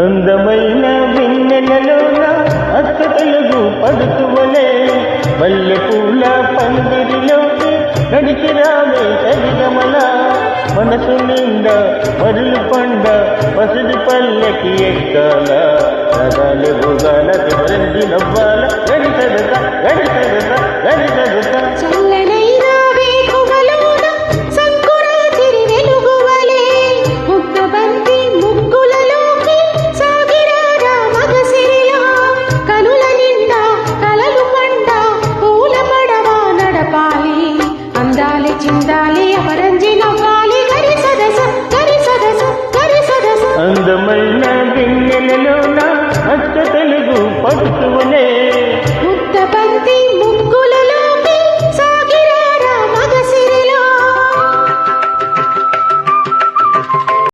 అందమైన వెన్నెలలోన అక్క తెలుగు పడుతువలే మల్లె పూల పందిరిలోకి నడిచి రావే సరిగమల మనసు నిండా మరులు పండ పసిడి పల్లెకి ఎక్కాల. రగాలి భుగాల తివరంగి నవ్వాల చూడాలి అపరంజి నవ్వాలి. గరి సదస గరి సదస గరి సదస. అందమైన దిన్నెలలోన అచ్చ తెలుగు పడుతునే ముద్ద బంతి